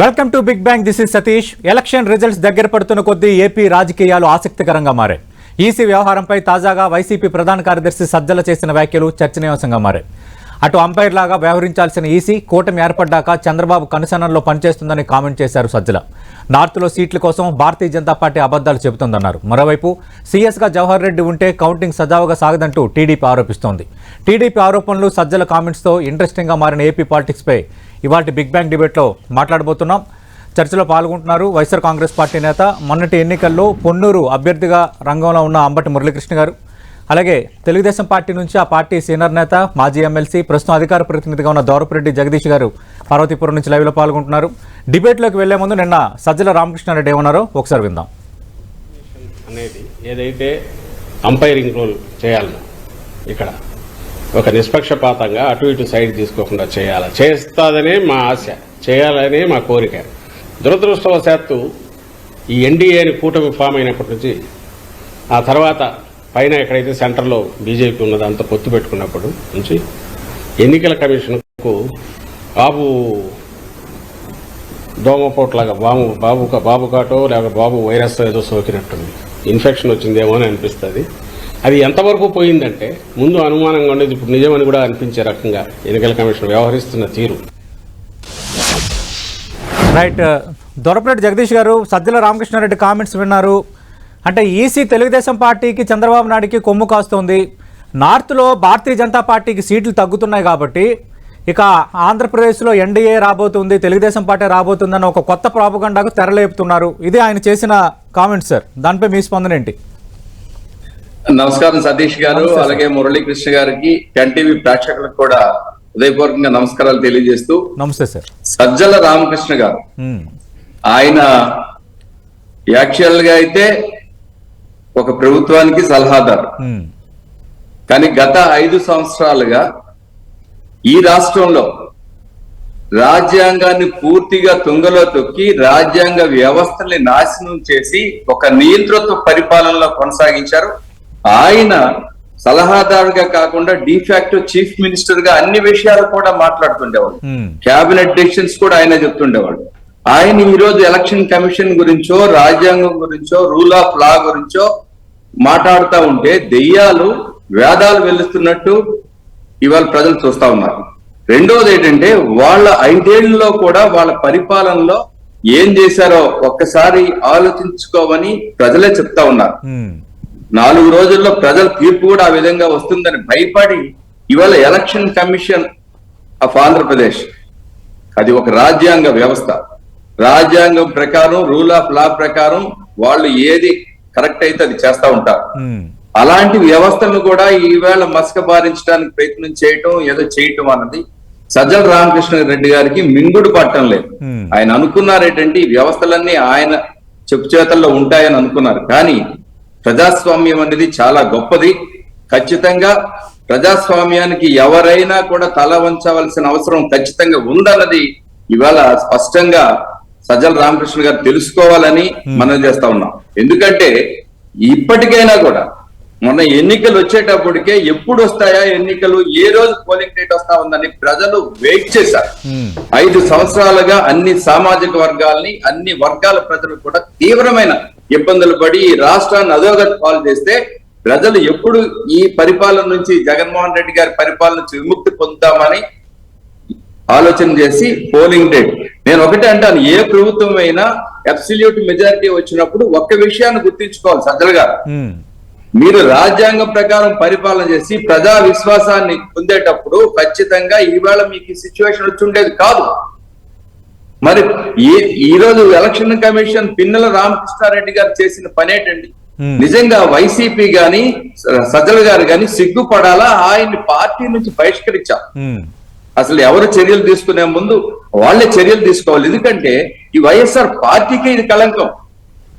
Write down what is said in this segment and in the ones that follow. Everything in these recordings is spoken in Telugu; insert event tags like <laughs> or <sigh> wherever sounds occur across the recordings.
Welcome to big bang this is Satish election results దగ్గర పడుతున్న కొద్దీ ఏపీ రాజకీయాలు ఆసక్తికరంగా మారాయి. ఈసీ వ్యవహారంపై తాజాగా వైసీపీ ప్రధాన కార్యదర్శి సజ్జల చేసిన వ్యాఖ్యలు చర్చనీయాంశంగా మారాయి. అటు అంపైర్ లాగా వ్యవహరించాల్సిన ఈసీ కూటమి ఏర్పడ్డాక చంద్రబాబు కనుసనంలో పనిచేస్తుందని కామెంట్ చేశారు సజ్జల. నార్త్లో సీట్ల కోసం భారతీయ జనతా పార్టీ అబద్ధాలు చెబుతోందన్నారు. మరోవైపు సీఎస్గా జవహర్ రెడ్డి ఉంటే కౌంటింగ్ సజావుగా సాగదంటూ టీడీపీ ఆరోపిస్తోంది. టీడీపీ ఆరోపణలు సజ్జల కామెంట్స్తో ఇంట్రెస్టింగ్గా మారిన ఏపీ పాలిటిక్స్పై ఇవాటి బిగ్ బ్యాంగ్ డిబేట్లో మాట్లాడబోతున్నాం. చర్చలో పాల్గొంటున్నారు వైఎస్ఆర్ కాంగ్రెస్ పార్టీ నేత. మొన్నటి ఎన్నికల్లో పొన్నూరు అభ్యర్థిగా రంగంలో ఉన్న అంబటి మురళీకృష్ణ గారు. అలాగే తెలుగుదేశం పార్టీ నుంచి ఆ పార్టీ సీనియర్ నేత మాజీ ఎమ్మెల్సీ ప్రస్తుతం అధికార ప్రతినిధిగా ఉన్న దౌరపురెడ్డి జగదీష్ గారు పార్వతీపురం నుంచి లైవ్లో పాల్గొంటున్నారు. డిబేట్లోకి వెళ్ళే ముందు నిన్న సజ్జల రామకృష్ణారెడ్డి ఏమన్నారో ఒకసారి విందాం. అనేది ఏదైతే అంపైరింగ్ రోల్ చేయాలి ఇక్కడ ఒక నిష్పక్షపాతంగా అటు ఇటు సైడ్ తీసుకోకుండా చేయాలి. చేస్తాదనే మా ఆశ. చేయాలనే మా కోరిక. దురదృష్టవశాత్తు ఈ ఎన్డీఏని కూటమి ఫామ్ అయినప్పటి నుంచి ఆ తర్వాత పైన ఎక్కడైతే సెంటర్లో బీజేపీ ఉన్నదో అంత పొత్తు పెట్టుకున్నప్పుడు నుంచి ఎన్నికల కమిషన్కు బాబు దోమపోట్లాగా బాబు బాబు బాబు కాటో లేక బాబు వైరస్ ఏదో సోకినట్టుంది. ఇన్ఫెక్షన్ వచ్చిందేమో అని అనిపిస్తుంది. అది ఎంతవరకు పోయిందంటే ముందు అనుమానంగా ఉండేది ఇప్పుడు నిజమని కూడా అనిపించే రకంగా ఎన్నికల కమిషన్ వ్యవహరిస్తున్న తీరు. రైట్ దొరపరెడ్డి జగదీష్ గారు సజ్జల రామకృష్ణారెడ్డి కామెంట్స్ విన్నారు. అంటే ఈసీ తెలుగుదేశం పార్టీకి చంద్రబాబు నాయుడికి కొమ్ము కాస్తోంది. నార్త్లో భారతీయ జనతా పార్టీకి సీట్లు తగ్గుతున్నాయి కాబట్టి ఇక ఆంధ్రప్రదేశ్లో ఎన్డీఏ రాబోతుంది తెలుగుదేశం పార్టీ రాబోతుందని ఒక కొత్త ప్రాపగండాకు తెరలేపుతున్నారు. ఇది ఆయన చేసిన కామెంట్స్ సార్ దానిపై మీ స్పందన ఏంటి? నమస్కారం సతీష్ గారు. అలాగే మురళీకృష్ణ గారికి టీవీ ప్రేక్షకులకు కూడా హృదయపూర్వకంగా నమస్కారాలు తెలియజేస్తూ నమస్తే సార్. సజ్జల రామకృష్ణ గారు. ఆయన యాక్చువల్గా అయితే ఒక ప్రభుత్వానికి సలహాదారు. కానీ గత ఐదు సంవత్సరాలుగా ఈ రాష్ట్రంలో రాజ్యాంగాన్ని పూర్తిగా తుంగలో తొక్కి రాజ్యాంగ వ్యవస్థల్ని నాశనం చేసి ఒక నియంతృత్వ పరిపాలనలో కొనసాగించారు. ఆయన సలహాదారుగా కాకుండా డిఫాక్టో చీఫ్ మినిస్టర్గా అన్ని విషయాలు కూడా మాట్లాడుతుండేవాడు. క్యాబినెట్ డెసిషన్స్ కూడా ఆయన చెప్తుండేవాడు. ఆయన ఈ రోజు ఎలక్షన్ కమిషన్ గురించో రాజ్యాంగం గురించో రూల్ ఆఫ్ లా గురించో మాట్లాడుతూ ఉంటే దెయ్యాలు వేదాలు వెలుస్తున్నట్టు ఇవాళ ప్రజలు చూస్తా ఉన్నారు. రెండోది ఏంటంటే వాళ్ళ ఐదేళ్ళలో కూడా వాళ్ళ పరిపాలనలో ఏం చేశారో ఒక్కసారి ఆలోచించుకోమని ప్రజలే చెప్తా ఉన్నారు. ఉమ్, నాలుగు రోజుల్లో ప్రజల తీర్పు కూడా ఆ విధంగా వస్తుందని భయపడి ఇవాళ ఎలక్షన్ కమిషన్ ఆఫ్ ఆంధ్రప్రదేశ్ అది ఒక రాజ్యాంగ వ్యవస్థ. రాజ్యాంగం ప్రకారం రూల్ ఆఫ్ లా ప్రకారం వాళ్ళు ఏది కరెక్ట్ అయితే అది చేస్తా ఉంటారు. అలాంటి వ్యవస్థలను కూడా ఈవేళ మసక బారించడానికి ప్రయత్నం చేయటం ఏదో చేయటం అన్నది సజ్జల రామకృష్ణ రెడ్డి గారికి మింగుడు పట్టం లేదు. ఆయన అనుకున్నారేంటంటే ఈ వ్యవస్థలన్నీ ఆయన చెప్పు చేతల్లో ఉంటాయని అనుకున్నారు. కానీ ప్రజాస్వామ్యం అనేది చాలా గొప్పది. ఖచ్చితంగా ప్రజాస్వామ్యానికి ఎవరైనా కూడా తల వంచవలసిన అవసరం ఖచ్చితంగా ఉందన్నది ఇవాళ స్పష్టంగా సజ్జల రామకృష్ణ గారు తెలుసుకోవాలని మనం చేస్తా ఉన్నాం. ఎందుకంటే ఇప్పటికైనా కూడా మొన్న ఎన్నికలు వచ్చేటప్పటికే ఎప్పుడు వస్తాయా ఎన్నికలు ఏ రోజు పోలింగ్ డేట్ వస్తా ఉందని ప్రజలు వెయిట్ చేశారు. ఐదు సంవత్సరాలుగా అన్ని సామాజిక వర్గాల్ని అన్ని వర్గాల ప్రజలు కూడా తీవ్రమైన ఇబ్బందులు పడి ఈ రాష్ట్రాన్ని అధోగతి పాలు చేస్తే ప్రజలు ఎప్పుడు ఈ పరిపాలన నుంచి జగన్మోహన్ రెడ్డి గారి పరిపాలన నుంచి విముక్తి పొందుతామని ఆలోచన చేసి పోలింగ్ డేట్ నేను ఒకటే అంటాను ఏ ప్రభుత్వం అయినా అబ్సల్యూట్ మెజారిటీ వచ్చినప్పుడు ఒక్క విషయాన్ని గుర్తించుకోవాలి సజ్జల గారు. మీరు రాజ్యాంగం ప్రకారం పరిపాలన చేసి ప్రజా విశ్వాసాన్ని పొందేటప్పుడు ఖచ్చితంగా ఈవేళ మీకు ఈ సిచ్యువేషన్ వచ్చి ఉండేది కాదు. మరి ఈ ఈ రోజు ఎలక్షన్ కమిషన్ పిన్నెల రామకృష్ణారెడ్డి గారు చేసిన పని ఏంటండి Hmm. నిజంగా వైసీపీ గాని సజ్జల గారు గాని సిగ్గుపడాలా? ఆయన్ని పార్టీ నుంచి బహిష్కరించాం. అసలు ఎవరు చర్యలు తీసుకునే ముందు వాళ్ళే చర్యలు తీసుకోవాలి. ఎందుకంటే ఈ వైఎస్ఆర్ పార్టీకి ఇది కళంకం.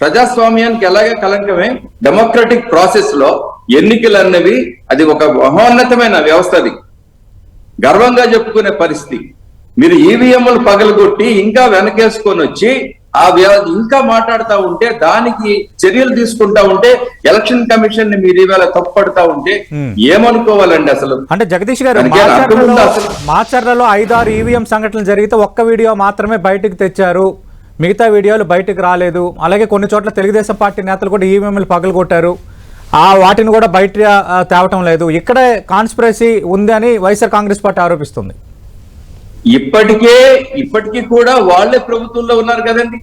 ప్రజాస్వామ్యానికి ఎలాగే కళంకమే? డెమోక్రటిక్ ప్రాసెస్లో ఎన్నికలు అన్నవి అది ఒక మహోన్నతమైన వ్యవస్థ అది. గర్వంగా చెప్పుకునే పరిస్థితి. మీరు ఈవీఎంలు పగలగొట్టి ఇంకా వెనకేసుకొని వచ్చి ఆ ఇంకా మాట్లాడుతా ఉంటే దానికి చర్యలు తీసుకుంటా ఉంటే ఎలక్షన్ కమిషన్ని మీరు ఇవాళ తప్పుపడతా ఉంటే. ఏమనుకోవాలండి అసలు? అంటే జగదీష్ గారు మాచర్లలో ఐదారు ఈవీఎం సంఘటనలు జరిగితే ఒక్క వీడియో మాత్రమే బయటకు తెచ్చారు. మిగతా వీడియోలు బయటకు రాలేదు. అలాగే కొన్ని చోట్ల తెలుగుదేశం పార్టీ నేతలు కూడా ఈవీఎంలు పగలగొట్టారు. ఆ వాటిని కూడా బయట తేవటం లేదు. ఇక్కడే కాన్స్పిరసీ ఉంది అని వైఎస్ఆర్ కాంగ్రెస్ పార్టీ ఆరోపిస్తుంది. ఇప్పటికే ఇప్పటికీ కూడా వాళ్ళే ప్రభుత్వంలో ఉన్నారు కదండి.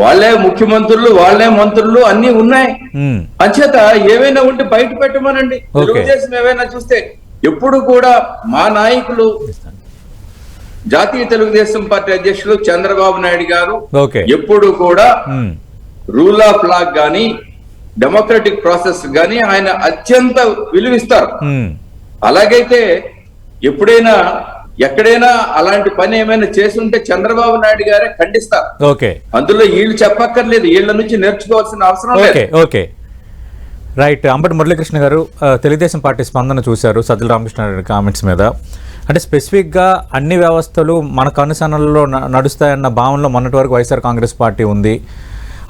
వాళ్ళే ముఖ్యమంత్రులు వాళ్ళే మంత్రులు అన్ని ఉన్నాయి. అంచేత ఏవైనా ఉంటే బయట పెట్టమనండి. తెలుగుదేశం ఏవైనా చూస్తే ఎప్పుడు కూడా మా నాయకులు జాతీయ తెలుగుదేశం పార్టీ అధ్యక్షులు చంద్రబాబు నాయుడు గారు ఎప్పుడు కూడా రూల్ ఆఫ్ లా గాని డెమోక్రటిక్ ప్రాసెస్ గాని ఆయన అత్యంత విలువిస్తారు. అలాగైతే ఎప్పుడైనా ఎక్కడైనా అలాంటి పని ఏమైనా చేసి ఉంటే చంద్రబాబు నాయుడు గారే ఖండిస్తారు. ఓకే. అందులో వీళ్ళు చెప్పక్కర్లేదు వీళ్ళ నుంచి నేర్చుకోవాల్సిన అవసరం okay okay. Right Ambati Muralikrishna garu Telugu Desam party స్పందన చూశారు సజ్జల రామకృష్ణారెడ్డి కామెంట్స్ మీద. అంటే స్పెసిఫిక్గా అన్ని వ్యవస్థలు మన కనుసనల్లో న- నడుస్తాయన్న భావనలో మొన్నటి వరకు వైఎస్ఆర్ కాంగ్రెస్ పార్టీ ఉంది.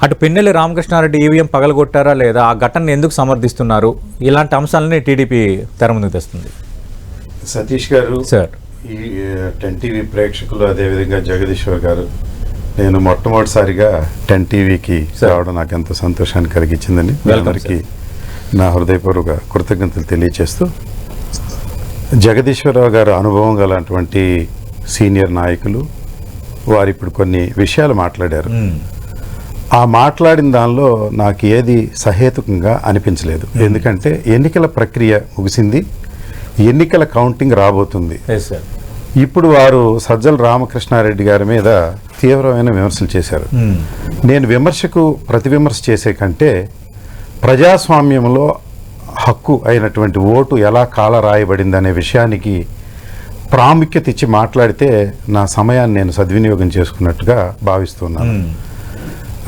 అటు పిన్నెల్లి రామకృష్ణారెడ్డి ఈవీఎం పగలగొట్టారా లేదా ఆ ఘటనని ఎందుకు సమర్థిస్తున్నారు? ఇలాంటి అంశాలని టీడీపీ తెర ముందుకు తెస్తుంది. సతీష్ గారు సార్. ఈ టెన్ టీవీ ప్రేక్షకులు అదేవిధంగా జగదీశ్వర్ గారు నేను మొట్టమొదటిసారిగా టెన్ టీవీకి. రావడం నాకు ఎంతో సంతోషాన్ని వెల్కమ్, అందరికీ నా హృదయపూర్వక కృతజ్ఞతలు తెలియచేస్తూ జగదీశ్వరరావు గారు అనుభవం గలటువంటి సీనియర్ నాయకులు వారు ఇప్పుడు కొన్ని విషయాలు మాట్లాడారు. ఉమ్, ఆ మాట్లాడిన దానిలో నాకు ఏది సహేతుకంగా అనిపించలేదు. ఎందుకంటే ఎన్నికల ప్రక్రియ ముగిసింది. ఎన్నికల కౌంటింగ్ రాబోతుంది. ఇప్పుడు వారు సజ్జల రామకృష్ణారెడ్డి గారి మీద తీవ్రమైన విమర్శలు చేశారు. ఉమ్, నేను విమర్శకు ప్రతి విమర్శ చేసే కంటే ప్రజాస్వామ్యంలో హక్కు అయినటువంటి ఓటు ఎలా కాల రాయబడింది అనే విషయానికి ప్రాముఖ్యత ఇచ్చి మాట్లాడితే నా సమయాన్ని నేను సద్వినియోగం చేసుకున్నట్టుగా భావిస్తున్నాను. ఉమ్,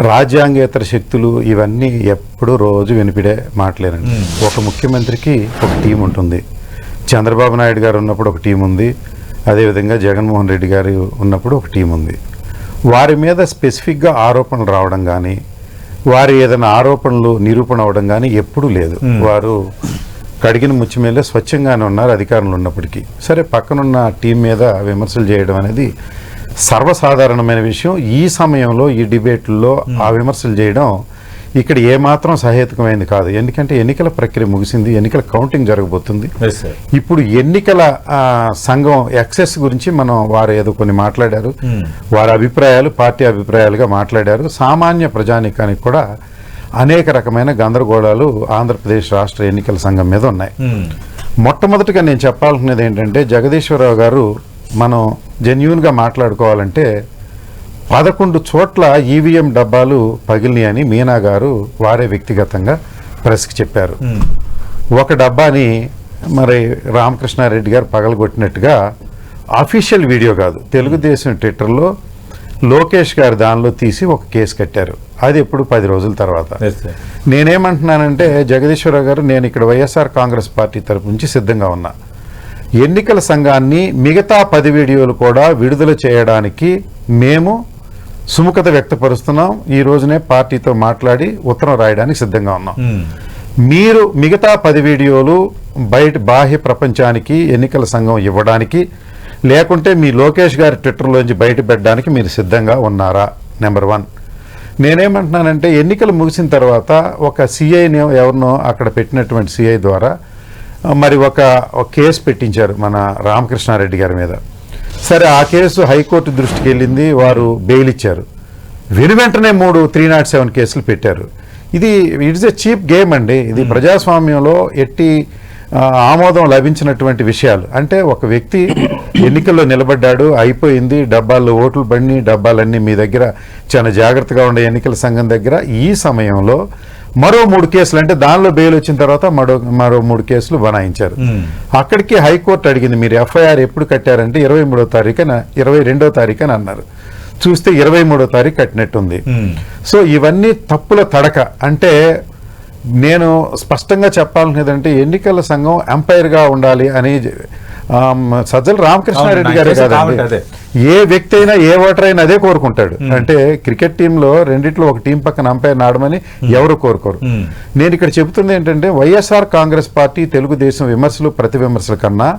రాజ్యాంగేతర శక్తులు ఇవన్నీ ఎప్పుడూ రోజు వినిపిడే మాటలేనండి. ఒక ముఖ్యమంత్రికి ఒక టీం ఉంటుంది. చంద్రబాబు నాయుడు గారు ఉన్నప్పుడు ఒక టీం ఉంది. అదేవిధంగా జగన్మోహన్ రెడ్డి గారు ఉన్నప్పుడు ఒక టీం ఉంది. వారి మీద స్పెసిఫిక్గా ఆరోపణలు రావడం కానీ వారి ఏదైనా ఆరోపణలు నిరూపణ అవడం కానీ ఎప్పుడూ లేదు. వారు కడిగిన ముచ్చి మీద స్వచ్ఛంగానే ఉన్నారు అధికారంలో ఉన్నప్పటికీ. సరే పక్కనున్న టీం మీద విమర్శలు చేయడం అనేది సర్వసాధారణమైన విషయం. ఈ సమయంలో ఈ డిబేట్లలో ఆ విమర్శలు చేయడం ఇక్కడ ఏమాత్రం సహేతుకమైంది కాదు. ఎందుకంటే ఎన్నికల ప్రక్రియ ముగిసింది ఎన్నికల కౌంటింగ్ జరగబోతుంది. ఇప్పుడు ఎన్నికల సంఘం ఎక్సెస్ గురించి మనం వారు ఏదో కొన్ని మాట్లాడారు. Hmm. వారి అభిప్రాయాలు పార్టీ అభిప్రాయాలుగా మాట్లాడారు. సామాన్య ప్రజానికానికి కూడా అనేక రకమైన గందరగోళాలు ఆంధ్రప్రదేశ్ రాష్ట్ర ఎన్నికల సంఘం మీద ఉన్నాయి. ఉమ్, మొట్టమొదటిగా నేను చెప్పాలనుకునేది ఏంటంటే జగదీశ్వరరావు గారు మనం జెన్యున్గా మాట్లాడుకోవాలంటే పదకొండు చోట్ల ఈవీఎం డబ్బాలు పగిలినాయని మీనా గారు వారే వ్యక్తిగతంగా ప్రెస్కి చెప్పారు. ఒక డబ్బాని మరి రామకృష్ణారెడ్డి గారు పగలగొట్టినట్టుగా అఫీషియల్ వీడియో కాదు తెలుగుదేశం ట్విట్టర్లో లోకేష్ గారు దానిలో తీసి ఒక కేసు కట్టారు. అది ఎప్పుడు పది రోజుల తర్వాత. నేనేమంటున్నానంటే జగదీశ్వరరావు గారు నేను ఇక్కడ వైఎస్ఆర్ కాంగ్రెస్ పార్టీ తరపు నుంచి సిద్ధంగా ఉన్నా. ఎన్నికల సంఘాన్ని మిగతా పది వీడియోలు కూడా విడుదల చేయడానికి మేము సుముఖత వ్యక్తపరుస్తున్నాం. ఈ రోజునే పార్టీతో మాట్లాడి ఉత్తరం రాయడానికి సిద్ధంగా ఉన్నాం. ఉమ్, మీరు మిగతా పది వీడియోలు బయట బాహ్య ప్రపంచానికి ఎన్నికల సంఘం ఇవ్వడానికి లేకుంటే మీ లోకేష్ గారి ట్విట్టర్లోంచి బయట పెట్టడానికి మీరు సిద్ధంగా ఉన్నారా? నెంబర్ వన్ నేనేమంటున్నానంటే ఎన్నికలు ముగిసిన తర్వాత ఒక సిఐని ఎవరినో అక్కడ పెట్టినటువంటి సిఐ ద్వారా మరి ఒక కేసు పెట్టించారు మన రామకృష్ణారెడ్డి గారి మీద. సరే ఆ కేసు హైకోర్టు దృష్టికి వెళ్ళింది వారు బెయిల్ ఇచ్చారు. వెను వెంటనే మూడు త్రీ నాట్ సెవెన్ కేసులు పెట్టారు. ఇది ఇట్స్ ఎ చీప్ గేమ్ అండి. ఇది ప్రజాస్వామ్యంలో ఎట్టి ఆమోదం లభించినటువంటి విషయాలు. అంటే ఒక వ్యక్తి <coughs> ఎన్నికల్లో నిలబడ్డాడు అయిపోయింది డబ్బాల్లో ఓట్లు బండి డబ్బాలన్నీ మీ దగ్గర చాలా జాగ్రత్తగా ఉండే ఎన్నికల సంఘం దగ్గర. ఈ సమయంలో మరో మూడు కేసులు అంటే దానిలో బెయిల్ వచ్చిన తర్వాత మరో మరో మూడు కేసులు బనాయించారు. అక్కడికి హైకోర్టు అడిగింది మీరు ఎఫ్ఐఆర్ ఎప్పుడు కట్టారంటే ఇరవై మూడో తారీఖున ఇరవై రెండో తారీఖున అన్నారు చూస్తే ఇరవై మూడో తారీఖు కట్టినట్టుంది. సో ఇవన్నీ తప్పుల తడక అంటే నేను స్పష్టంగా చెప్పాలనేదంటే ఎన్నికల సంఘం ఎంపైర్గా ఉండాలి అని సజ్జల రామకృష్ణారెడ్డి గారే కాదండి. ఏ వ్యక్తి అయినా ఏ ఓటర్ అయినా అదే కోరుకుంటాడు. అంటే క్రికెట్ టీంలో రెండిట్లో ఒక టీం పక్కన అంపైర్ ఆడమని ఎవరు కోరుకోరు. నేను ఇక్కడ చెబుతుంది ఏంటంటే వైఎస్ఆర్ కాంగ్రెస్ పార్టీ తెలుగుదేశం విమర్శలు ప్రతి విమర్శల కన్నా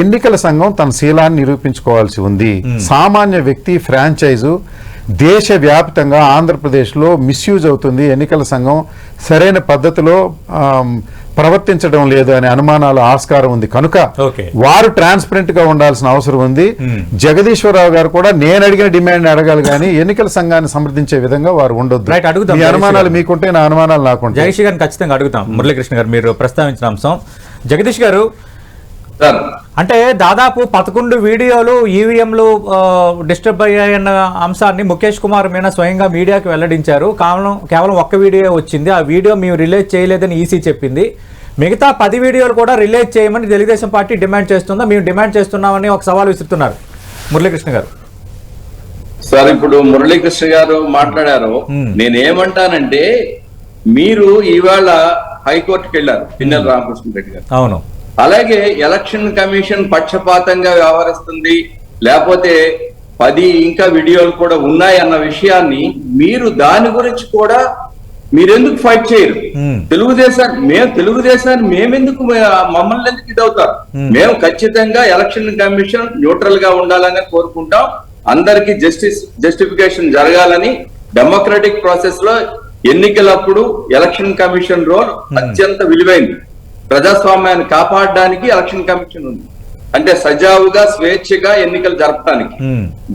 ఎన్నికల సంఘం తన శీలాన్ని నిరూపించుకోవాల్సి ఉంది. సామాన్య వ్యక్తి ఫ్రాంచైజు దేశవ్యాప్తంగా ఆంధ్రప్రదేశ్లో మిస్యూజ్ అవుతుంది. ఎన్నికల సంఘం సరైన పద్ధతిలో ప్రవర్తించడం లేదు అనే అనుమానాలు ఆస్కారం ఉంది. కనుక. వారు ట్రాన్స్పరెంట్గా ఉండాల్సిన అవసరం ఉంది. జగదీశ్వరరావు గారు కూడా నేను అడిగిన డిమాండ్ అడగాలి కానీ ఎన్నికల సంఘాన్ని సమర్థించే విధంగా వారు ఉండొద్దు. మీ అనుమానాలు. మీకుంటే నా అనుమానాలు నాకుంటాయి. జగదీష్ గారిని ఖచ్చితంగా అడుగుతాం. మురళీకృష్ణ గారు మీరు ప్రస్తావించిన అంశం. జగదీష్ గారు అంటే దాదాపు పదకొండు వీడియోలు ఈవీఎంలు డిస్టర్బ్ అయ్యాయన్న అంశాన్ని ముఖేష్ కుమార్ మీనా స్వయంగా మీడియాకి వెల్లడించారు. కేవలం కేవలం ఒక్క వీడియో వచ్చింది. ఆ వీడియో మేము రిలీజ్ చేయలేదని ఈసీ చెప్పింది. మిగతా పది వీడియోలు కూడా రిలీజ్ చేయమని తెలుగుదేశం పార్టీ డిమాండ్ చేస్తుందా? మేము డిమాండ్ చేస్తున్నామని ఒక సవాల్ విసురుతున్నారు. మురళీకృష్ణ గారు. సార్ ఇప్పుడు మురళీకృష్ణ గారు మాట్లాడారు. నేనేమంటానంటే మీరు ఇవాళ హైకోర్టుకి వెళ్ళారు పిన్నెల రామకృష్ణ రెడ్డి గారు. అవును. అలాగే ఎలక్షన్ కమిషన్ పక్షపాతంగా వ్యవహరిస్తుంది. లేకపోతే పది ఇంకా వీడియోలు కూడా ఉన్నాయి అన్న విషయాన్ని మీరు దాని గురించి కూడా మీరెందుకు ఫైట్ చేయరు. తెలుగుదేశాన్ని మేము తెలుగుదేశాన్ని మేమెందుకు మమ్మల్ని ఎందుకు ఇదవుతారు మేము ఖచ్చితంగా ఎలక్షన్ కమిషన్ న్యూట్రల్గా ఉండాలని కోరుకుంటాం. అందరికి జస్టిస్ జస్టిఫికేషన్ జరగాలని డెమోక్రటిక్ ప్రాసెస్లో ఎన్నికలప్పుడు ఎలక్షన్ కమిషన్ రోల్ అత్యంత విలువైంది. ప్రజాస్వామ్యాన్ని కాపాడడానికి ఎలక్షన్ కమిషన్ ఉంది. అంటే సజావుగా స్వేచ్ఛగా ఎన్నికలు జరపడానికి.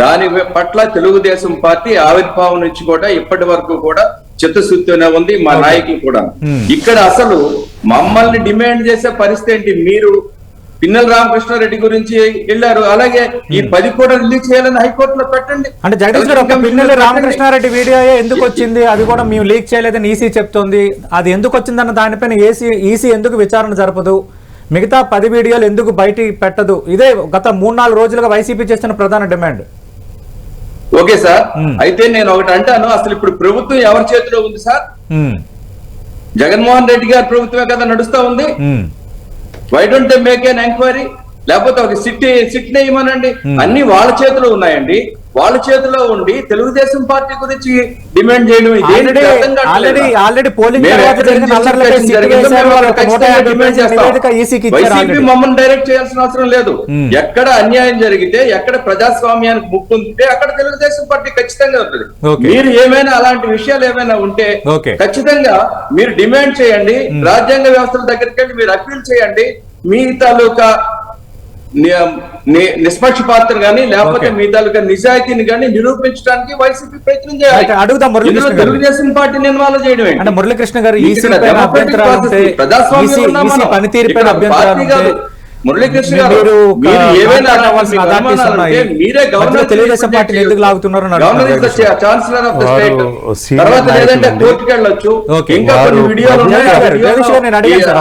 దాని పట్ల తెలుగుదేశం పార్టీ ఆవిర్భావం నుంచి కూడా ఇప్పటి వరకు కూడా చిత్తశుద్ధినే ఉంది మా నాయకులు కూడా. ఇక్కడ అసలు మమ్మల్ని డిమాండ్ చేసే పరిస్థితి ఏంటి? మీరు పిన్నెల రామకృష్ణారెడ్డి గురించి వెళ్ళారు. అలాగే ఈ పది కూడా రిలీజ్ చేయాలని హైకోర్టులో పెట్టండి. అంటే జగదీష్ గారు ఒక రామకృష్ణారెడ్డి వీడియో ఎందుకు వచ్చింది? అది కూడా మేము లీక్ చేయలేదని ఈసీ చెప్తోంది. అది ఎందుకు వచ్చిందన్న దానిపైన ఏసీ ఈసీ ఎందుకు విచారణ జరపదు? మిగతా పది వీడియోలు ఎందుకు బయటికి పెట్టదు? ఇదే గత మూడు నాలుగు రోజులుగా వైసీపీ చేస్తున్న ప్రధాన డిమాండ్. Okay sir. అయితే నేను ఒకటి అంటాను. అసలు ఇప్పుడు ప్రభుత్వం ఎవరి చేతిలో ఉంది సార్? జగన్మోహన్ రెడ్డి గారి ప్రభుత్వమే కదా నడుస్తా ఉంది? Why don't make an enquiry లేకపోతే ఒక సిట్ సిట్ నేయమనండి Hmm. అన్ని వాళ్ళ చేతిలో ఉన్నాయండి. వాళ్ళ చేతిలో ఉండి తెలుగుదేశం పార్టీ గురించి డిమాండ్ చేయడం వైసీపీ ఆల్రెడీ. మమ్మల్ని డైరెక్ట్ చేయాల్సిన అవసరం లేదు Hmm. ఎక్కడ అన్యాయం జరిగితే ఎక్కడ ప్రజాస్వామ్యానికి ముప్పు ఉంటే అక్కడ తెలుగుదేశం పార్టీ ఖచ్చితంగా ఉంటుంది. మీరు ఏమైనా అలాంటి విషయాలు ఏమైనా ఉంటే. ఖచ్చితంగా మీరు డిమాండ్ చేయండి రాజ్యాంగ వ్యవస్థల దగ్గరికి వెళ్ళి మీరు అప్పీల్ చేయండి మీ తాలూకా నిష్పక్షపాతం గానీ లేకపోతే. మీ తాలూకా నిజాయితీని గానీ నిరూపించడానికి వైసీపీ ప్రయత్నం చేయాలి అడుగుదాం మురళీకృష్ణ. తెలుగుదేశం పార్టీని ఇన్వాల్వ్ చేయడం? అంటే మురళీకృష్ణ గారు. పనితీరు పైన అభ్యంతరాలు మురళీకృష్ణ గారు మీరు గవర్నర్ తెలుగుదేశం ఎందుకు లాగుతున్నారు governor chancellor of the state తర్వాత లేదంటే. కోర్టుకి వెళ్ళొచ్చు. ఇంకా కొన్ని వీడియోలు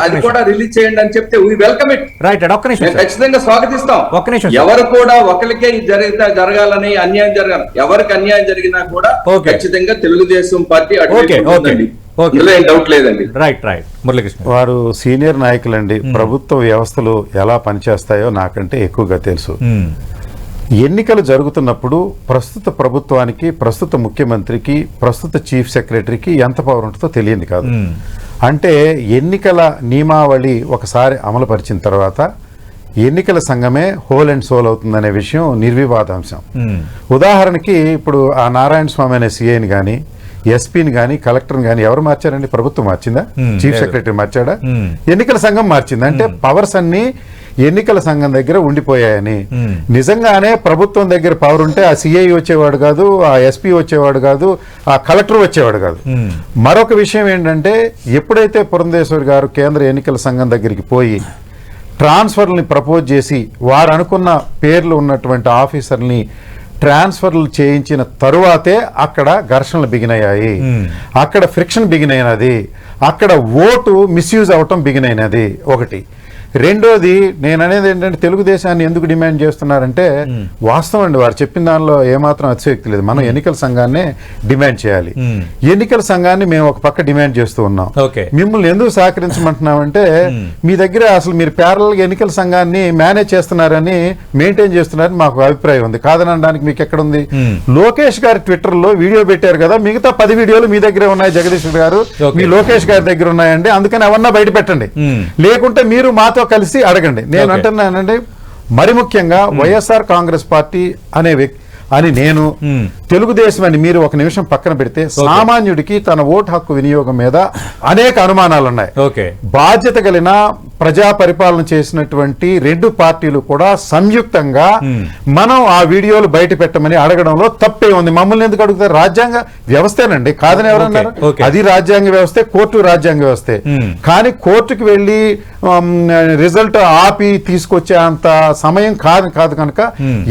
అది. కూడా రిలీజ్ చేయండి అని చెప్తే వీ వెల్కమ్ ఇట్ రైట్ ఒక్క నిమిషం. ఖచ్చితంగా స్వాగతిస్తాం ఒక్క నిమిషం సార్. ఎవరు కూడా ఒకరికే జరిగితే జరగాలని అన్యాయం జరగాలి ఎవరికి అన్యాయం జరిగినా కూడా. ఖచ్చితంగా తెలుగుదేశం పార్టీ అటువైపు ఇందులో ఏం డౌట్ లేదండి. Right right Muralikrishna. వారు సీనియర్ నాయకులండి. ప్రభుత్వ వ్యవస్థలు ఎలా పనిచేస్తాయో నాకంటే ఎక్కువగా తెలుసు. ఉమ్, ఎన్నికలు జరుగుతున్నప్పుడు ప్రస్తుత ప్రభుత్వానికి ప్రస్తుత ముఖ్యమంత్రికి ప్రస్తుత చీఫ్ సెక్రటరీకి ఎంత పవర్ ఉంటుందో తెలియంది కాదు. ఉమ్, అంటే ఎన్నికల నియమావళి ఒకసారి అమలుపరిచిన తర్వాత ఎన్నికల సంఘమే హోల్ అండ్ సోల్ అవుతుందనే విషయం నిర్వివాదాంశం. ఉదాహరణకి ఇప్పుడు ఆ నారాయణ స్వామి అనే సిఐని కానీ ఎస్పీని కానీ కలెక్టర్ని కానీ ఎవరు మార్చారండి? ప్రభుత్వం మార్చిందా? చీఫ్. సెక్రటరీ మార్చాడా. ఎన్నికల సంఘం మార్చింది. అంటే పవర్స్ అన్ని ఎన్నికల సంఘం దగ్గర ఉండిపోయాయని. నిజంగానే ప్రభుత్వం దగ్గర పవర్ ఉంటే ఆ సిఐ వచ్చేవాడు కాదు ఆ ఎస్పీ వచ్చేవాడు కాదు ఆ కలెక్టర్ వచ్చేవాడు కాదు. మరొక విషయం ఏంటంటే ఎప్పుడైతే పురంధేశ్వరి గారు కేంద్ర ఎన్నికల సంఘం దగ్గరికి పోయి ట్రాన్స్ఫర్ని ప్రపోజ్ చేసి వారు అనుకున్న పేర్లు ఉన్నటువంటి ఆఫీసర్ని ట్రాన్స్ఫర్లు చేయించిన తరువాతే అక్కడ ఘర్షణలు బిగినయ్యాయి. అక్కడ ఫ్రిక్షన్ బిగినైనది. అక్కడ ఓటు మిస్యూజ్ అవటం బిగినైనది. ఒకటి. రెండోది నేను అనేది ఏంటంటే తెలుగుదేశాన్ని ఎందుకు డిమాండ్ చేస్తున్నారంటే వాస్తవం అండి వారు చెప్పిన దానిలో ఏమాత్రం అతిశయోక్తి లేదు మనం ఎన్నికల సంఘాన్ని డిమాండ్ చేయాలి. ఎన్నికల సంఘాన్ని మేము ఒక పక్క డిమాండ్ చేస్తూ ఉన్నాం. మిమ్మల్ని ఎందుకు సహకరించమంటున్నామంటే మీ దగ్గర అసలు మీరు ప్యారల్ ఎన్నికల సంఘాన్ని మేనేజ్ చేస్తున్నారని మెయింటైన్ చేస్తున్నారని మాకు అభిప్రాయం ఉంది కాదనడానికి మీకు ఎక్కడ ఉంది. లోకేష్ గారి ట్విట్టర్లో వీడియో పెట్టారు కదా మిగతా పది వీడియోలు మీ దగ్గరే ఉన్నాయి జగదీశ్వర్ గారు. మీ లోకేష్ గారి దగ్గర ఉన్నాయండి అందుకని అవన్నా బయట పెట్టండి. లేకుంటే మీరు మాతో కలిసి అడగండి. నేను. అంటున్నానండి మరి ముఖ్యంగా వైఎస్ఆర్ కాంగ్రెస్ పార్టీ అనే వ్యక్తి అని నేను. తెలుగుదేశం అని మీరు ఒక నిమిషం పక్కన పెడితే సామాన్యుడికి తన ఓటు హక్కు వినియోగం మీద అనేక అనుమానాలు ఉన్నాయి బాధ్యత కలిగిన ప్రజా పరిపాలన చేసినటువంటి రెండు పార్టీలు కూడా సంయుక్తంగా. మనం ఆ వీడియోలు బయట పెట్టమని అడగడంలో తప్పే ఉంది మమ్మల్ని ఎందుకు అడుగుతారు రాజ్యాంగ వ్యవస్థేనండి కాదని ఎవరన్నారు. అది రాజ్యాంగ వ్యవస్థే కోర్టు రాజ్యాంగ వ్యవస్థే. కానీ కోర్టుకు వెళ్ళి రిజల్ట్ ఆపి తీసుకొచ్చే అంత సమయం కాదు కాదు కనుక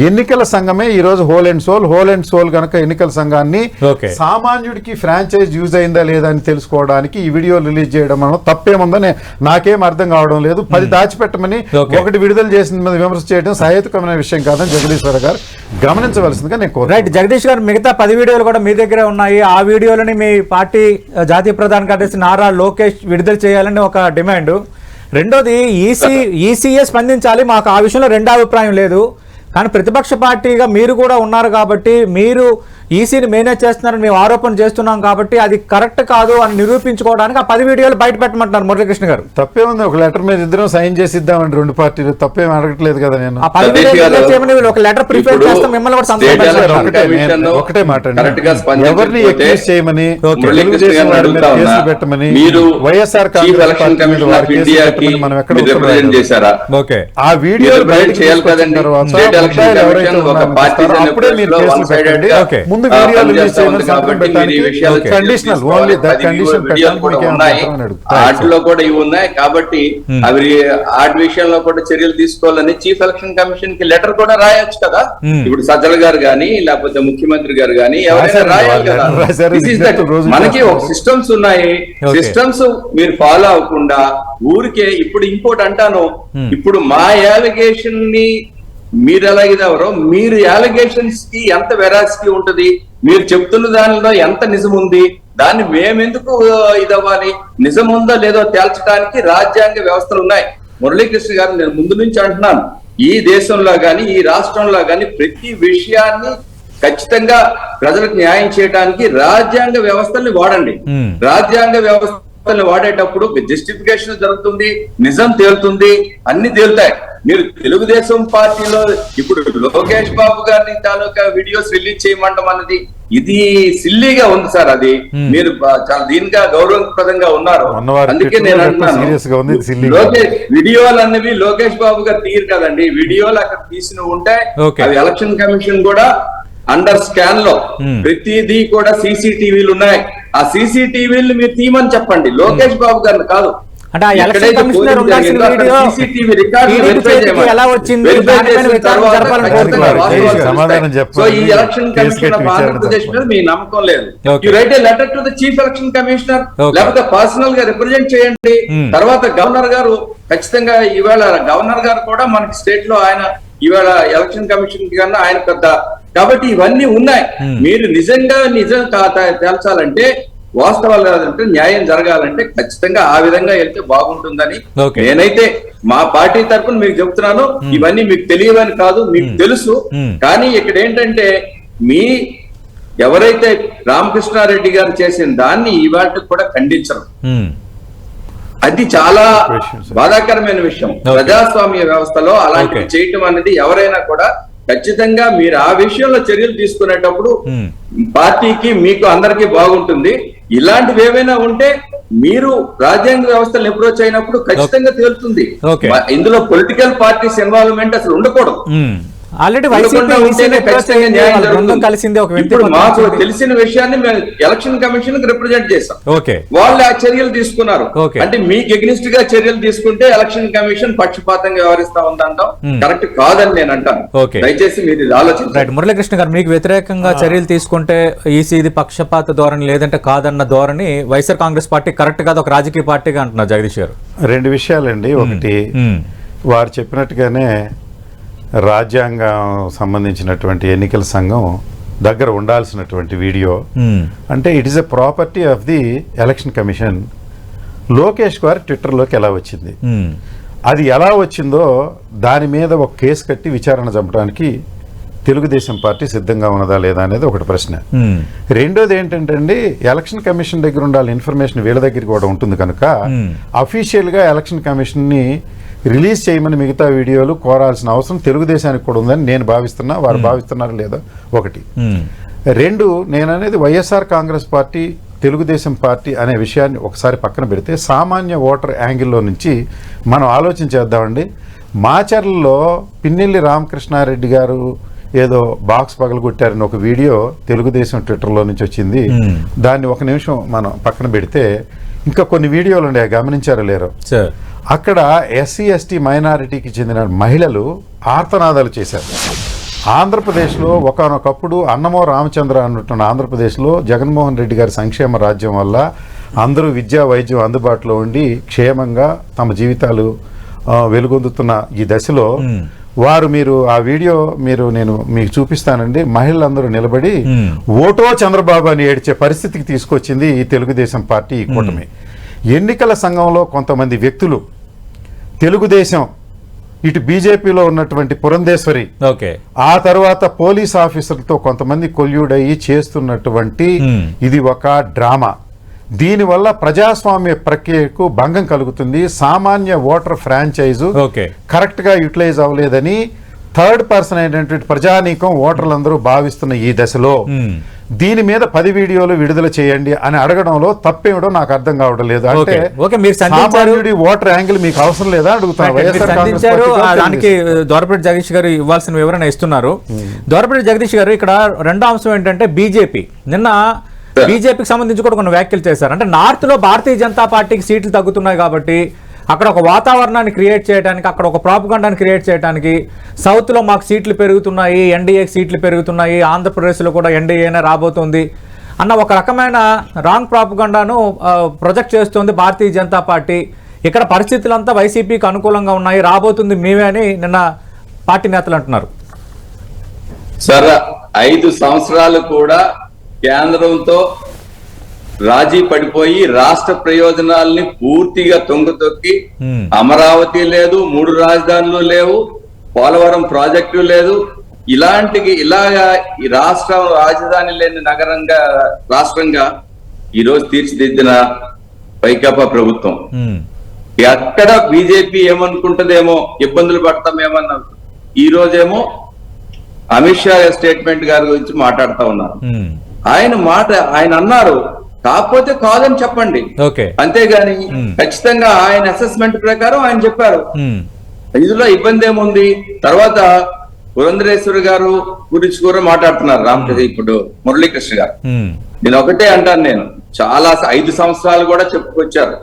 ఎన్నికల సంఘమే ఈ రోజు whole and sole whole and sole కనుక ఎన్నికల సంఘాన్ని. సామాన్యుడికి ఫ్రాంచైజ్ యూజ్ అయిందా లేదా అని తెలుసుకోవడానికి ఈ వీడియో రిలీజ్ చేయడం తప్పేముందని నాకేం అర్థం కావడం లేదు. పది దాచిపెట్టమని. ఒకటి విడుదల చేసిన మీద విమర్శ చేయడం సహేతుకమైన విషయం కాదని జగదీశ్వర గారు గమనించవలసిందిగా నేను రైట్ జగదీష్ గారు మిగతా పది వీడియోలు కూడా మీ దగ్గరే ఉన్నాయి. ఆ వీడియోలని మీ పార్టీ జాతీయ ప్రధాన కార్యదర్శి నారా లోకేష్ విడుదల చేయాలని ఒక డిమాండ్. రెండోది ఈసీ ఈసీఏ స్పందించాలి. మాకు ఆ విషయంలో రెండో అభిప్రాయం లేదు. కానీ ప్రతిపక్ష పార్టీగా మీరు కూడా ఉన్నారు కాబట్టి మీరు ఈసీని మేనేజ్ చేస్తున్నారని మేము ఆరోపణ చేస్తున్నాం కాబట్టి అది కరెక్ట్ కాదు అని నిరూపించుకోవడానికి ఆ పది వీడియోలు బయట పెట్టమంటున్నారు మురళీకృష్ణ గారు. తప్పే ఉంది. ఒక లెటర్ మీద ఇద్దరం సైన్ చేసి ఇద్దామండి రెండు పార్టీలు. తప్పేం అడగట్లేదు కదా నేను. ఆ పది వీడియోలు చేయమని ఒక లెటర్ ప్రిపేర్ చేస్తాం మిమ్మల్ని కూడా ఒకటే మాట ఎవరిని ఎక్యూజ్ చేయమని. పెట్టమని మీరు వైఎస్ఆర్ మనం ఎక్కడ. చేశారా? ఓకే. ఆ వీడియో రిప్రజెంట్ చేయాలి కదండి. స్టేట్ ఎలక్షన్ కమిషన్ ఒక పార్టీ అప్పుడే మీరు కేసులు పెట్టండి. ఓకే. ముందు video release conditional only that condition పెట్టడానికి. వాటిలో కూడా ఇవి ఉన్నాయి కాబట్టి అవి వాటి విషయంలో కూడా చర్యలు తీసుకోవాలని చీఫ్ ఎలక్షన్ కమిషన్కి లెటర్ కూడా రాయొచ్చు కదా. ఇప్పుడు సజ్జల గారు గాని లేకపోతే ముఖ్యమంత్రి గారు గాని ఎవరైనా రాయాలి కదా మనకి ఒక. సిస్టమ్స్ ఉన్నాయి. సిస్టమ్స్ మీరు ఫాలో అవ్వకుండా ఊరికే ఇప్పుడు ఇంకోటి అంటాను. ఇప్పుడు మా యాలిగేషన్ని మీరు ఎలాగిదెవరో మీరు యాలిగేషన్స్కి ఎంత వెరాసిటీ ఉంటది మీరు చెప్తున్న దానిలో ఎంత నిజం ఉంది దాన్ని మేమెందుకు ఇదవ్వాలి నిజం ఉందో లేదో తేల్చడానికి రాజ్యాంగ వ్యవస్థలు ఉన్నాయి మురళీకృష్ణ గారు నేను ముందు నుంచి అంటున్నాను ఈ దేశంలో గాని ఈ రాష్ట్రంలో గాని ప్రతి విషయాన్ని ఖచ్చితంగా ప్రజలకు న్యాయం చేయడానికి రాజ్యాంగ వ్యవస్థల్ని వాడండి. రాజ్యాంగ వ్యవస్థల్ని వాడేటప్పుడు జస్టిఫికేషన్ జరుగుతుంది నిజం తేలుతుంది అన్ని తేలుతాయి. మీరు తెలుగుదేశం పార్టీలో ఇప్పుడు లోకేష్ బాబు గారిని తాలూకా వీడియోస్ రిలీజ్ చేయమంటాం అన్నది ఇది సిల్లీగా ఉంది సార్ అది. Hmm. మీరు చాలా దీనిగా గౌరవప్రదంగా ఉన్నారు. అందుకే నేను అంటున్నాను. లోకేష్ వీడియోలు అన్నవి లోకేష్ బాబు గారు తీయరు కదండి. వీడియోలు అక్కడ తీసిన ఉంటే. అవి ఎలక్షన్ కమిషన్ కూడా అండర్ స్కాన్లో Hmm. ప్రతిదీ కూడా సీసీటీవీలు ఉన్నాయి. ఆ సీసీటీవీలు మీరు తీయమని చెప్పండి లోకేష్ బాబు గారిని కాదు అంటే ఆ ఎలక్షన్ కమిషనర్ ఉండాల్సిన వీడియో. ఎలా వచ్చింది. సమాధానం సో. ఈ ఎలక్షన్ ఆంధ్రప్రదేశ్ మీద. మీ నమ్మకం లేదు Okay. You write a letter to the chief election commissioner. లేకపోతే పర్సనల్గా రిప్రజెంట్ చేయండి. తర్వాత గవర్నర్ గారు ఖచ్చితంగా ఈవేళ గవర్నర్ గారు కూడా మనకి స్టేట్లో ఆయన ఈవేళ ఎలక్షన్ కమిషన్ కన్నా ఆయన పెద్ద కాబట్టి ఇవన్నీ ఉన్నాయి. మీరు నిజంగా నిజం తేల్చాలంటే వాస్తవాలు కాదంటే న్యాయం జరగాలంటే ఖచ్చితంగా ఆ విధంగా వెళ్తే బాగుంటుందని. నేనైతే మా పార్టీ తరఫున మీకు చెప్తున్నాను ఇవన్నీ మీకు తెలియవని కాదు మీకు తెలుసు. కానీ ఇక్కడ ఏంటంటే మీ ఎవరైతే రామకృష్ణారెడ్డి గారు చేసిన దాన్ని ఇవాటికి కూడా ఖండించరు అది చాలా. బాధాకరమైన విషయం. ప్రజాస్వామ్య వ్యవస్థలో అలాంటివి. చేయటం అనేది ఎవరైనా కూడా ఖచ్చితంగా మీరు ఆ విషయంలో చర్యలు తీసుకునేటప్పుడు. పార్టీకి మీకు అందరికీ బాగుంటుంది. ఇలాంటివి ఏవైనా ఉంటే మీరు రాజ్యాంగ వ్యవస్థలు అప్రోచ్ అయినప్పుడు ఖచ్చితంగా తేలుతుంది. ఇందులో పొలిటికల్ పార్టీస్ ఇన్వాల్వ్మెంట్ అసలు ఉండకూడదు. Already YCP. కలిసింది ఒక వ్యక్తి ఇప్పుడు మాకు. తెలిసిన విషయాన్ని మేము ఎలక్షన్ కమిషన్కి రిప్రజెంట్ చేసాం ఓకే వాళ్ళు ఆ చర్యలు తీసుకున్నారు. అంటే మీకు ఎగ్నిస్ట్గా చర్యలు తీసుకుంటే ఎలక్షన్ కమిషన్ పక్షపాతంగా వ్యవహరిస్తా ఉందంటాం Hmm. కరెక్ట్ కాదని నేను అంటాను. దయచేసి మీరు ఇది ఆలోచించండి రైట్ మురళీకృష్ణ గారు మీకు వ్యతిరేకంగా చర్యలు తీసుకుంటే ఈసీ ఇది పక్షపాత ధోరణి లేదంటే కాదన్న ధోరణి వైఎస్ఆర్ కాంగ్రెస్ పార్టీ కరెక్ట్ కాదు ఒక రాజకీయ పార్టీగా అంటున్నారు జగదీష్ గారు రెండు విషయాలండి ఒకటి మ్మ్. వారు చెప్పినట్టుగానే రాజ్యాంగం సంబంధించినటువంటి ఎన్నికల సంఘం దగ్గర ఉండాల్సినటువంటి వీడియో మ్మ్. అంటే it is a property of the election commission Lokesh garu ట్విట్టర్లోకి ఎలా వచ్చింది మ్మ్. అది ఎలా వచ్చిందో దాని మీద ఒక కేసు కట్టి విచారణ చంపడానికి తెలుగుదేశం పార్టీ సిద్ధంగా ఉన్నదా లేదా అనేది ఒకటి ప్రశ్న మ్మ్. రెండోది ఏంటంటే అండి ఎలక్షన్ కమిషన్ దగ్గర ఉండాలి ఇన్ఫర్మేషన్ వీళ్ళ దగ్గర కూడా ఉంటుంది కనుక Hmm. అఫీషియల్గా ఎలక్షన్ కమిషన్ని రిలీజ్ చేయమని మిగతా వీడియోలు కోరాల్సిన అవసరం తెలుగుదేశానికి కూడా ఉందని నేను భావిస్తున్నా. వారు భావిస్తున్నారు లేదా? ఒకటి. రెండు నేను అనేది YSR Congress party Telugu Desam party అనే విషయాన్ని ఒకసారి పక్కన పెడితే సామాన్య ఓటర్ యాంగిల్లో నుంచి మనం ఆలోచన చేద్దామండి. మాచర్లలో పిన్నెల్లి రామకృష్ణారెడ్డి గారు ఏదో బాక్స్ పగలగొట్టారని ఒక వీడియో తెలుగుదేశం ట్విట్టర్లో నుంచి వచ్చింది. దాన్ని ఒక నిమిషం మనం పక్కన పెడితే ఇంకా కొన్ని వీడియోలు ఉండే గమనించారో లేరో? సార్. అక్కడ ఎస్సీ ఎస్టీ మైనారిటీకి చెందిన మహిళలు ఆర్తనాదాలు చేశారు ఆంధ్రప్రదేశ్లో ఒకనొకప్పుడు అన్నమో రామచంద్ర అన్నట్టున్న ఆంధ్రప్రదేశ్లో జగన్మోహన్ రెడ్డి గారి సంక్షేమ రాజ్యం వల్ల అందరూ విద్యా వైద్యం అందుబాటులో ఉండి క్షేమంగా తమ జీవితాలు వెలుగొందుతున్న ఈ దశలో. వారు మీరు ఆ వీడియో మీరు నేను మీకు చూపిస్తానండి మహిళలందరూ నిలబడి. ఓటో చంద్రబాబు అని ఏడ్చే పరిస్థితికి తీసుకొచ్చింది ఈ తెలుగుదేశం పార్టీ ఈ కూటమి ఎన్నికల సంఘంలో కొంతమంది వ్యక్తులు తెలుగుదేశం ఇటు బీజేపీలో ఉన్నటువంటి పురంధేశ్వరి ఓకే. ఆ తర్వాత పోలీస్ ఆఫీసర్లతో కొంతమంది కొల్యూడయ్యి చేస్తున్నటువంటి Hmm. ఇది ఒక డ్రామా. దీనివల్ల ప్రజాస్వామ్య ప్రక్రియకు భంగం కలుగుతుంది. సామాన్య ఓటర్ ఫ్రాంచైజు ఓకే. కరెక్ట్గా యూటిలైజ్ అవ్వలేదని థర్డ్ పర్సన్ అయినటువంటి ప్రజానీకం ఓటర్లందరూ భావిస్తున్న ఈ దశలో మ్మ్. దీని మీద పది వీడియోలు విడుదల చేయండి అని అడగడంలో తప్పేమిటో నాకు అర్థం కావడం లేదు. అంటే. సామాన్యుడి ఓటర్ యాంగిల్ మీకు అవసరం లేదా అడుగుతాను. దానికి దోరపరెడ్డి జగదీష్ గారు ఇవ్వాల్సిన వివరణ ఇస్తున్నారు. దోరపరెడ్డి జగదీష్ గారు ఇక్కడ రెండో అంశం ఏంటంటే బీజేపీ. నిన్న బీజేపీకి సంబంధించి కూడా కొన్ని వ్యాఖ్యలు చేశారు. అంటే నార్త్లో భారతీయ జనతా పార్టీకి సీట్లు తగ్గుతున్నాయి కాబట్టి అక్కడ ఒక వాతావరణాన్ని క్రియేట్ చేయడానికి అక్కడ ఒక ప్రాపగండాన్ని క్రియేట్ చేయడానికి సౌత్లో మాకు సీట్లు పెరుగుతున్నాయి ఎన్డీఏ సీట్లు పెరుగుతున్నాయి ఆంధ్రప్రదేశ్లో కూడా ఎన్డీఏనే రాబోతుంది అన్న ఒక రకమైన రాంగ్ ప్రాపగండాను ప్రొజెక్ట్ చేస్తుంది భారతీయ జనతా పార్టీ. ఇక్కడ పరిస్థితులంతా వైసీపీకి అనుకూలంగా ఉన్నాయి రాబోతుంది మేమే అని నిన్న పార్టీ నేతలు అంటున్నారు. సరే ఐదు సంవత్సరాలు కూడా కేంద్రంతో రాజీ పడిపోయి రాష్ట్ర ప్రయోజనాల్ని పూర్తిగా తొంగతొక్కి. అమరావతి లేదు మూడు రాజధానులు లేవు పోలవరం ప్రాజెక్టు లేదు. ఇలాంటి ఇలాగా ఈ రాష్ట్రం రాజధాని లేని నగరంగా రాష్ట్రంగా ఈ రోజు తీర్చిదిద్దిన వైకాపా ప్రభుత్వం. ఎక్కడ బీజేపీ ఏమనుకుంటదేమో ఇబ్బందులు పడతామేమన్న ఈ రోజేమో అమిత్ షా స్టేట్మెంట్ గారి గురించి మాట్లాడుతా ఉన్నారు. ఆయన మాట ఆయన అన్నారు కాకపోతే కాదని చెప్పండి. అంతేగాని. ఖచ్చితంగా ఆయన అసెస్మెంట్ ప్రకారం ఆయన చెప్పారు. ఇందులో ఇబ్బంది ఏముంది? తర్వాత పురంధరేశ్వరి గారు గురించి కూడా మాట్లాడుతున్నారు రామకృష్ణ ఇప్పుడు మురళీకృష్ణ గారు. నేను ఒకటే అంటాను నేను. చాలా ఐదు సంవత్సరాలు కూడా చెప్పుకొచ్చారు.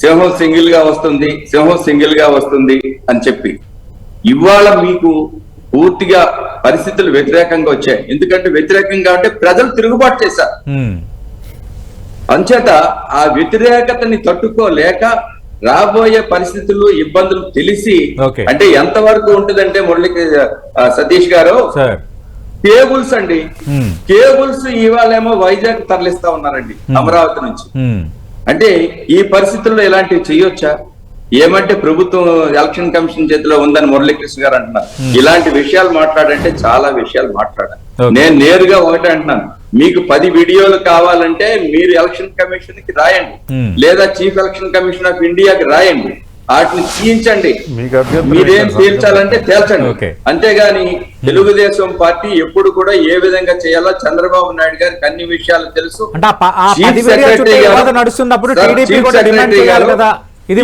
సింహం సింగిల్గా వస్తుంది సింహం సింగిల్గా వస్తుంది అని చెప్పి. ఇవాళ మీకు పూర్తిగా పరిస్థితులు వ్యతిరేకంగా వచ్చాయి. ఎందుకంటే వ్యతిరేకంగా అంటే ప్రజలు తిరుగుబాటు చేశారు. అంచేత ఆ వ్యతిరేకతని తట్టుకోలేక రాబోయే పరిస్థితులు ఇబ్బందులు తెలిసి. అంటే ఎంత వరకు ఉంటుందంటే మురళికి ఆ, సతీష్ గారు? కేబుల్స్ అండి. కేబుల్స్ ఇవాళేమో వైజాగ్ తరలిస్తా ఉన్నారండి అమరావతి నుంచి. అంటే ఈ పరిస్థితుల్లో ఇలాంటివి చేయొచ్చా? ఏమంటే ప్రభుత్వం ఎలక్షన్ కమిషన్ చేతిలో ఉందని మురళీకృష్ణ గారు అంటున్నారు. ఇలాంటి విషయాలు మాట్లాడంటే చాలా విషయాలు మాట్లాడాలి. నేను నేరుగా ఒకటే అంటున్నాను. మీకు పది వీడియోలు కావాలంటే మీరు ఎలక్షన్ కమిషన్కి రాయండి. Hmm. లేదా చీఫ్ ఎలక్షన్ కమిషన్ ఆఫ్ ఇండియాకి రాయండి. వాటిని తీయించండి. మీరేం? తేల్చాలంటే తేల్చండి. అంతేగాని తెలుగుదేశం పార్టీ ఎప్పుడు కూడా ఏ విధంగా చేయాలో చంద్రబాబు నాయుడు గారికి అన్ని విషయాలు తెలుసు. చుట్టూ Secretary గారు-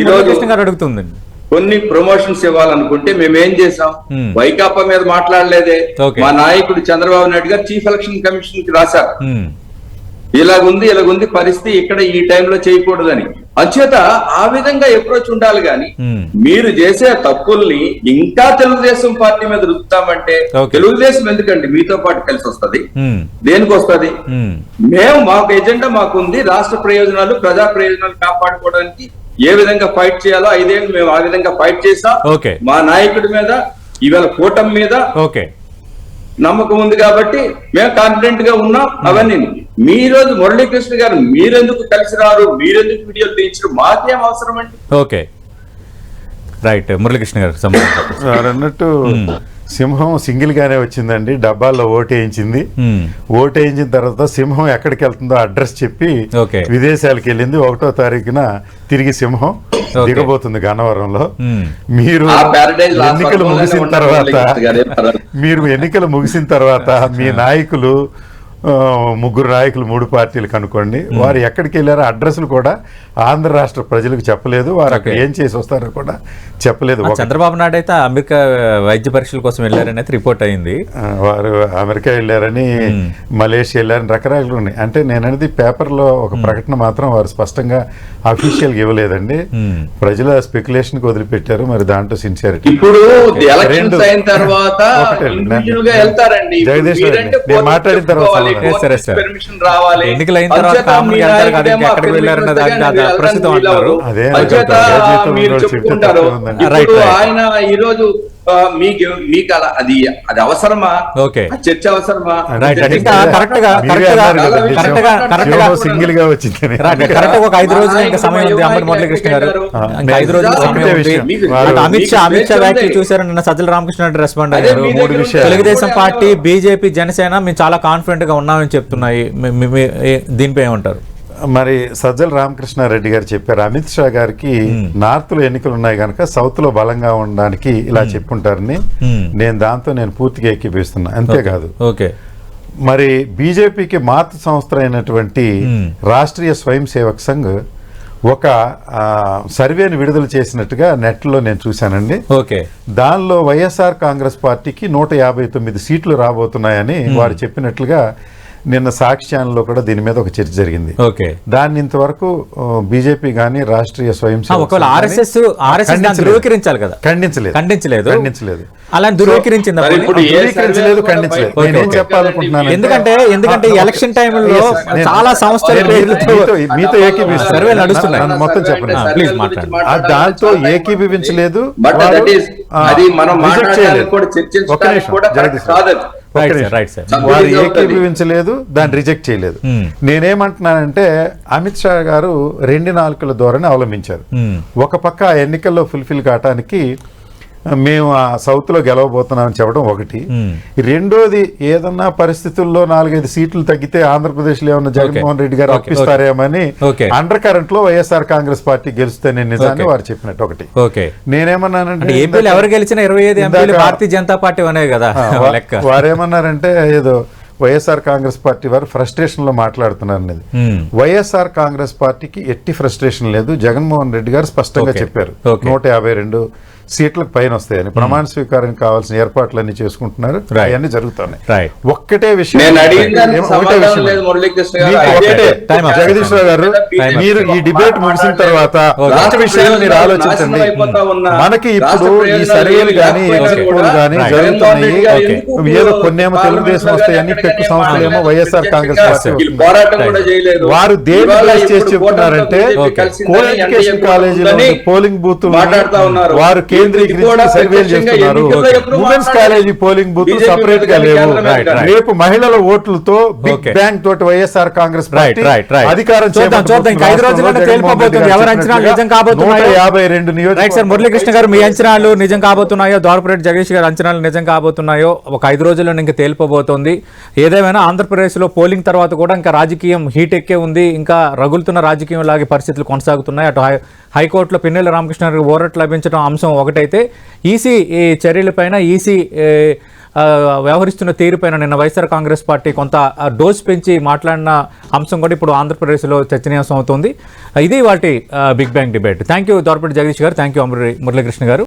వివాదం కొన్ని ప్రమోషన్స్ ఇవ్వాలనుకుంటే మేము ఏం చేసాం Hmm. వైకాపా మీద మాట్లాడలేదే. మా నాయకుడు చంద్రబాబు నాయుడు గారు చీఫ్ ఎలక్షన్ కమిషన్కి రాశారు ఉమ్, ఇలాగుంది ఇలాగుంది పరిస్థితి ఇక్కడ ఈ టైంలో చేయకూడదని. అంచేత ఆ విధంగా అప్రోచ్ ఉండాలి Hmm. మీరు చేసే తప్పుల్ని ఇంకా తెలుగుదేశం పార్టీ మీద రుద్దుతామంటే. తెలుగుదేశం ఎందుకండి మీతో పాటు కలిసి వస్తది? దేనికి వస్తది? మేము మాకు ఎజెండా మాకుంది రాష్ట్ర ప్రయోజనాలు ప్రజా ప్రయోజనాలు కాపాడుకోవడానికి ఏ విధంగా ఫైట్ చేయాలో ఐదేళ్ళు మేము ఆ విధంగా ఫైట్ చేసాం. మా నాయకుడి మీద ఈవేళ కూటమి మీద ఓకే. నమ్మకం ఉంది కాబట్టి మేము కాన్ఫిడెంట్గా ఉన్నాం అవన్నీ మీ రోజు మురళీకృష్ణ గారు మీరెందుకు కలిసి రారు? మీరెందుకు వీడియోలు తీయించరు? మాకేం అవసరం అండి? ఓకే. రైట్ మురళీకృష్ణ గారు అన్నట్టు సింహం సింగిల్ గానే వచ్చిందండి. డబ్బాల్లో ఓటు వేయించింది. ఓటు వేయించిన తర్వాత సింహం ఎక్కడికి వెళ్తుందో అడ్రస్ చెప్పి ఓకే. విదేశాలకు వెళ్ళింది. ఒకటో తారీఖున తిరిగి సింహం దిగబోతుంది గన్నవరంలో. మీరు ఎన్నికలు ముగిసిన తర్వాత. మీరు ఎన్నికలు ముగిసిన తర్వాత మీ నాయకులు ముగ్గురు నాయకులు మూడు పార్టీలకు అనుకోండి వారు ఎక్కడికి వెళ్ళారో అడ్రస్లు కూడా ఆంధ్ర రాష్ట్ర ప్రజలకు చెప్పలేదు. వారు అక్కడ. ఏం చేసి వస్తారో కూడా చెప్పలేదు. చంద్రబాబు నాయుడు అయితే అమెరికా వైద్య పరీక్షల కోసం వెళ్ళారని అయితే రిపోర్ట్ అయింది. వారు అమెరికా వెళ్ళారని మలేషియా వెళ్ళారని రకరకాలు ఉన్నాయి. అంటే నేను అనేది పేపర్లో ఒక ప్రకటన మాత్రం వారు స్పష్టంగా అఫీషియల్గా ఇవ్వలేదండి. ప్రజల స్పెక్యులేషన్కి వదిలిపెట్టారు. మరి దాంట్లో సిన్సియారిటీ ఇప్పుడు ఎలక్షన్స్ రెండు. అయిన తర్వాత ఒకటే. ఇండివిజువల్గా వెళ్తారండి. ఇప్పుడు జగదీష్ నేను మాట్లాడిన తర్వాత పర్మిషన్ రావాలి ప్రస్తుతం మీరు చెప్పుకుంటారు. ఆయన ఈ రోజు మీకు మీకు అలా అది అది అవసరమా? చర్చ అవసరమా? సింగిల్గా కరెక్ట్ ఒక ఐదు రోజులు ఇంకా సమయం ఉంది. అంబటి మురళీకృష్ణ గారు. ఐదు రోజులు అమిత్ షా అమిత్ షా వ్యాఖ్యలు. చూశారు నిన్న సజ్జల రామకృష్ణ రెస్పాండ్ అయ్యారు. తెలుగుదేశం పార్టీ బీజేపీ జనసేన మేము చాలా కాన్ఫిడెంట్గా ఉన్నామని చెప్తున్నాయి. దీనిపై ఏమంటారు? మరి సజ్జల రామకృష్ణారెడ్డి గారు చెప్పారు. అమిత్ షా గారికి నార్త్లో ఎన్నికలు ఉన్నాయి కనుక సౌత్లో బలంగా ఉండడానికి ఇలా చెప్పుంటారని. నేను దాంతో నేను పూర్తిగా ఎక్కిపిస్తున్నా అంతేకాదు ఓకే. మరి బీజేపీకి మాతృ సంస్థ అయినటువంటి. రాష్ట్రీయ స్వయం సేవక్ సంఘ్ ఒక సర్వేని విడుదల చేసినట్టుగా నెట్లో నేను చూశానండి. ఓకే. దానిలో వైఎస్ఆర్ కాంగ్రెస్ పార్టీకి నూట యాభై తొమ్మిది సీట్లు రాబోతున్నాయని వారు చెప్పినట్లుగా నిన్న సాక్షి ఛానల్లో కూడా దీని మీద ఒక చర్చ జరిగింది ఓకే దాన్ని ఇంతవరకు బీజేపీ గాని రాష్ట్రీయ స్వయం ఒకవేళ ఆర్ఎస్ఎస్. ధృవీకరించాలి కదా ఖండించలేదు ఖండించలేదు ఖండించలేదు అలా ధృవీకరించింది ధృవీకరించలేదు ఖండించలేదు నేనేం. చెప్పాలనుకుంటున్నాను ఎందుకంటే ఎందుకంటే ఈ ఎలక్షన్ టైంలో నేను- చాలా సంస్థల మీతో-. సర్వేలు నడుస్తున్నాయి. మొత్తం చెప్పండి ప్లీజ్ మాట్లాడండి. ఆ దాంతో ఏకీభవించలేదు అది మనం. కూడా చర్చించడానికి కూడా కాదు వారు. ఏకీభవించలేదు దాన్ని రిజెక్ట్ చేయలేదు మ్మ్. నేనేమంటున్నానంటే అమిత్ షా గారు రెండు నాలుకల ధోరణి అవలంబించారు మ్మ్. ఒక పక్క ఎన్నికల్లో ఫుల్ఫిల్ కావటానికి మేము ఆ సౌత్లో గెలవబోతున్నామని చెప్పడం ఒకటి. రెండోది ఏదన్నా పరిస్థితుల్లో నాలుగైదు సీట్లు తగ్గితే ఆంధ్రప్రదేశ్లో ఏమన్నా జగన్మోహన్ రెడ్డి గారు. అప్పిస్తారేమని. అండర్ కరెంట్లో వైఎస్ఆర్ కాంగ్రెస్ పార్టీ గెలుస్తేనే నిజాన్ని. వారు చెప్పినట్టు ఒకటి నేనేమన్నానంటే ఏపీలో ఎవరు గెలిచినా ఇరవై ఐదు భారతీయ జనతా పార్టీ అనే కదా <laughs> వారేమన్నారంటే ఏదో వైఎస్ఆర్ కాంగ్రెస్ పార్టీ వారు ఫ్రస్ట్రేషన్లో మాట్లాడుతున్నారు అనేది. వైఎస్ఆర్ కాంగ్రెస్ పార్టీకి ఎట్టి ఫ్రస్ట్రేషన్ లేదు జగన్మోహన్ రెడ్డి గారు స్పష్టంగా. చెప్పారు. నూట యాభై రెండు సీట్లకు పైన వస్తాయని ప్రమాణ స్వీకారానికి కావాల్సిన ఏర్పాట్లన్నీ చేసుకుంటున్నారు. అవన్నీ జరుగుతున్నాయి ఒక్కటే విషయం. జగదీష్ రావు గారు. మీరు ఈ డిబేట్ ముగిసిన తర్వాత ఓకే. రాష్ట్ర విషయాలు మీరు ఆలోచించండి మనకి ఇప్పుడు ఈ సర్వేలు కానీ ఎగ్జిట్ పోల్ కానీ. జరుగుతున్నాయి ఏదో కొన్నేమో తెలుగుదేశం లో వస్తాయి కానీ అన్ని ఎక్కడికైనా పెద్ద సంస్థలేమో. వైఎస్ఆర్ కాంగ్రెస్ వారు దేని బేస్ చేసి చెప్తున్నారంటే కాలేజీలో పోలింగ్ బూత్ మాట్లాడుతా ఉన్నారు వారు ఉమెన్స్? కాలేజీ పోలింగ్ బూత్ సపరేట్గా లేవు. రేపు మహిళల ఓట్లతో బిగ్. బ్యాంక్ తోటి వైఎస్ఆర్ కాంగ్రెస్. అధికారం. యాభై రెండు సార్ మురళీకృష్ణ గారు మీ అంచనాలు నిజం కాబోతున్నాయో ద్వారపురెడ్డి జగదీష్ గారి అంచనాలు నిజం కాబోతున్నాయో ఒక ఐదు రోజుల్లో ఇంకా తేలిపోబోతోంది ఏదేమైనా ఆంధ్రప్రదేశ్లో పోలింగ్ తర్వాత కూడా ఇంకా రాజకీయం హీట్ ఎక్కే ఉంది ఇంకా రగులుతున్న రాజకీయం లాగే పరిస్థితులు కొనసాగుతున్నాయి అటు హైకోర్టులో పిన్నెల రామకృష్ణ గారికి ఓరట్ లభించడం అంశం ఒకటైతే ఈసీ ఈ చర్యలపైన ఈసీ వ్యవహరిస్తున్న తీరుపైన నిన్న వైఎస్ఆర్ కాంగ్రెస్ పార్టీ కొంత డోస్ పెంచి మాట్లాడిన అంశం కూడా ఇప్పుడు ఆంధ్రప్రదేశ్లో చర్చనీయాంశం అవుతుంది. ఇది వాటి big bang debate. Thank you Dorpati Jagadish garu. Thank you Muralikrishna గారు.